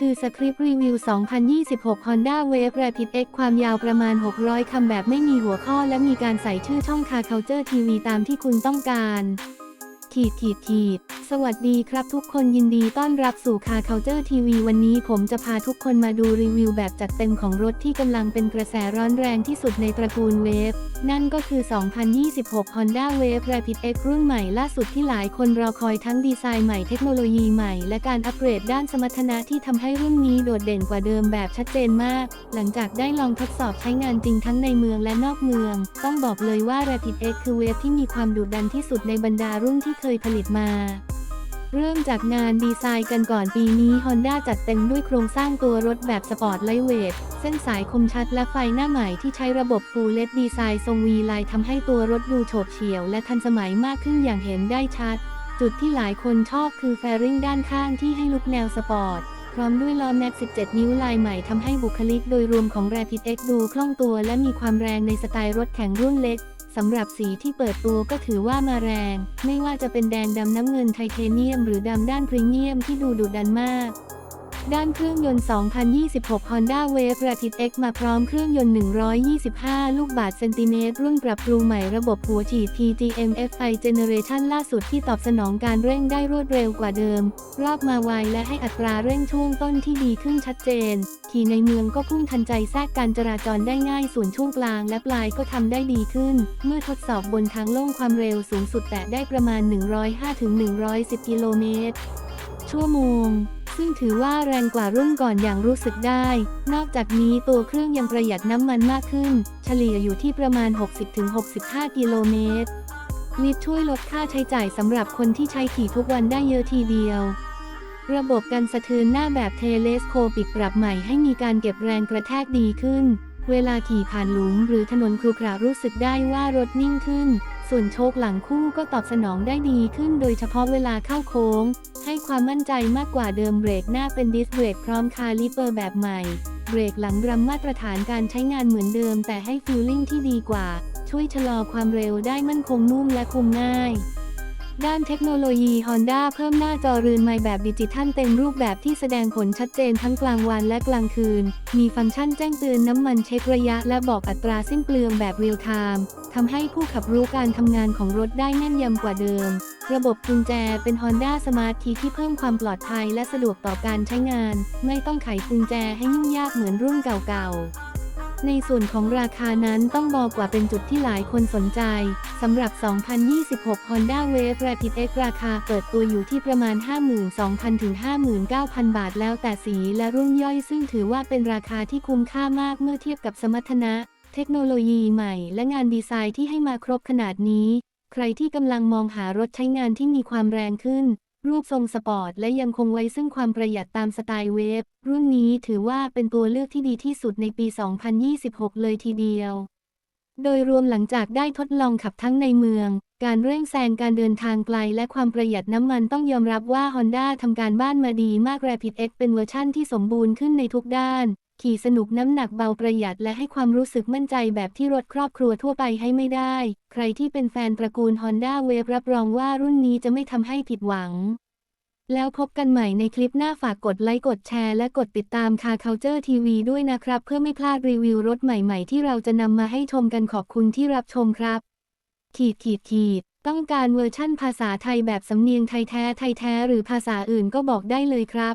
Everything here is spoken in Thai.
คือสคริปต์รีวิว 2026 Honda Wave Rapid X ความยาวประมาณ 600 คำแบบไม่มีหัวข้อและมีการใส่ชื่อช่องคาคาเจอร์ทีวีตามที่คุณต้องการ ขีดขีดขีดสวัสดีครับทุกคนยินดีต้อนรับสู่ Car Culture TV วันนี้ผมจะพาทุกคนมาดูรีวิวแบบจัดเต็มของรถที่กำลังเป็นกระแสร้อนแรงที่สุดในตระกูลเวฟ นั่นก็คือ 2026 Honda Wave Rapid X รุ่นใหม่ล่าสุดที่หลายคนรอคอยทั้งดีไซน์ใหม่เทคโนโลยีใหม่และการอัปเกรดด้านสมรรถนะที่ทำให้รุ่นนี้โดดเด่นกว่าเดิมแบบชัดเจนมาก หลังจากได้ลองทดสอบใช้งานจริงทั้งในเมืองและนอกเมือง ต้องบอกเลยว่า Rapid X คือเวฟที่มีความดุดันที่สุดในบรรดารุ่นที่เคยผลิตมา เริ่มจากงานดีไซน์กันก่อนปีนี้ Honda จัดเต็มด้วยโครงสร้างตัวรถแบบสปอร์ตไลท์เวทเส้นสายคมชัดและไฟหน้าใหม่ที่ใช้ระบบ Full LED ดีไซน์ทรงวีไลน์ทำให้ตัวรถดูโฉบเฉี่ยวและทันสมัยมากขึ้นอย่างเห็นได้ชัด จุดที่หลายคนชอบคือแฟริงด้านข้างที่ให้ลุกแนวสปอร์ตพร้อมด้วยล้อแม็ก 17 นิ้วลายใหม่ทำให้บุคลิกโดยรวมของ Rapid X ดูคล่องตัวและมีความแรงในสไตล์รถแข่งรุ่นเล็ก สำหรับสีที่เปิดตัวก็ถือว่ามาแรง ไม่ว่าจะเป็นแดงดำน้ำเงินไทเทเนียม หรือดำด้านพรีเมียมที่ดูดุดันมาก ด้านเครื่องยนต์ 2026 Honda Wave Rapid X มาพร้อมเครื่องยนต์ 125 ลูกบาศก์เซนติเมตร รุ่นปรับปรุงใหม่ระบบหัวฉีด PGM FI Generation ล่าสุดที่ตอบสนองการเร่งได้รวดเร็วกว่าเดิม รอบมาไวและให้อัตราเร่งช่วงต้นที่ดีขึ้นชัดเจน ขี่ในเมืองก็พุ่งทันใจแทรกการจราจรได้ง่ายส่วนช่วงกลางและปลายก็ทำได้ดีขึ้น เมื่อทดสอบบนทางโล่งความเร็วสูงสุดแตะได้ประมาณ 105-110 กิโลเมตรชั่วโมง ซึ่งถือว่าแรงกว่ารุ่นก่อนอย่างรู้สึกได้ นอกจากนี้ตัวเครื่องยังประหยัดน้ำมันมากขึ้น เฉลี่ยอยู่ที่ประมาณ 60-65 กิโลเมตร ลิตรช่วยลดค่าใช้จ่ายสำหรับคนที่ใช้ขี่ทุกวันได้เยอะทีเดียวระบบกันสะเทือนหน้าแบบเทเลสโคปิกปรับใหม่ให้มีการเก็บแรงกระแทกดีขึ้น เวลาขี่ผ่านหลุมหรือถนนครุขระรู้สึกได้ว่ารถนิ่งขึ้น ส่วนโชคหลังคู่ก็ตอบสนองได้ดีขึ้นโดยเฉพาะเวลาเข้าโค้ง ให้ความมั่นใจมากกว่าเดิมเบรกหน้าเป็นดิสเบรกพร้อมคาลิเปอร์แบบใหม่ เบรกหลังรัมมาตรฐานการใช้งานเหมือนเดิมแต่ให้ฟิลลิ่งที่ดีกว่า ช่วยชะลอความเร็วได้มั่นคงนุ่มและคุมง่าย ด้านเทคโนโลยี Honda เพิ่มหน้าจอเรือนไมค์แบบดิจิทัลเต็มรูปแบบที่แสดงผลชัดเจนทั้งกลางวันและกลางคืน มีฟังก์ชันแจ้งเตือนน้ำมันเช็คระยะและบอกอัตราสิ้นเปลืองแบบเรียลไทม์ทำให้ผู้ขับรู้การทำงานของรถได้แน่นยำกว่าเดิม ระบบกุญแจเป็น Honda Smart Key ที่เพิ่มความปลอดภัยและสะดวกต่อการใช้งาน ไม่ต้องไขกุญแจให้ยุ่งยากเหมือนรุ่นเก่าๆ ในส่วนของราคานั้นต้องบอกว่าเป็นจุดที่หลายคนสนใจ สำหรับ 2026 Honda Wave Rapid X ราคาเปิดตัวอยู่ที่ประมาณ 52,000 ถึง 59,000 บาทแล้วแต่สีและรุ่นย่อยซึ่งถือว่าเป็นราคาที่คุ้มค่ามากเมื่อเทียบกับสมรรถนะ เทคโนโลยีใหม่ และงานดีไซน์ที่ให้มาครบขนาดนี้ ใครที่กำลังมองหารถใช้งานที่มีความแรงขึ้น รูปทรงสปอร์ตและยังคงไว้ซึ่งความประหยัดตามสไตล์เวฟรุ่นนี้ถือว่าเป็นตัวเลือกที่ดีที่สุดในปี 2026 เลยทีเดียว โดยรวมหลังจากได้ทดลองขับทั้งในเมือง การเร่งแซงการเดินทางไกล และความประหยัดน้ำมันต้องยอมรับว่า Honda ทำการบ้านมาดีมาก Rapid X เป็นเวอร์ชั่นที่สมบูรณ์ขึ้นในทุกด้าน ขี่สนุกน้ำหนักเบาประหยัดและให้ความรู้สึกมั่นใจแบบที่รถครอบครัวทั่วไปให้ไม่ได้ ใครที่เป็นแฟนตระกูล Honda Wave รับรองว่ารุ่นนี้จะไม่ทำให้ผิดหวัง แล้วพบกันใหม่ในคลิปหน้าฝากกดไลค์กดแชร์และกดติดตามคา Culture TV ด้วยนะครับ เพื่อไม่พลาดรีวิวรถใหม่ๆ ที่เราจะนำมาให้ชมกันขอบคุณที่รับชมครับ ขีดขีดขีดต้องการเวอร์ชั่นภาษาไทยแบบสำเนียงไทยแท้ไทยแท้หรือภาษาอื่นก็บอกได้เลยครับ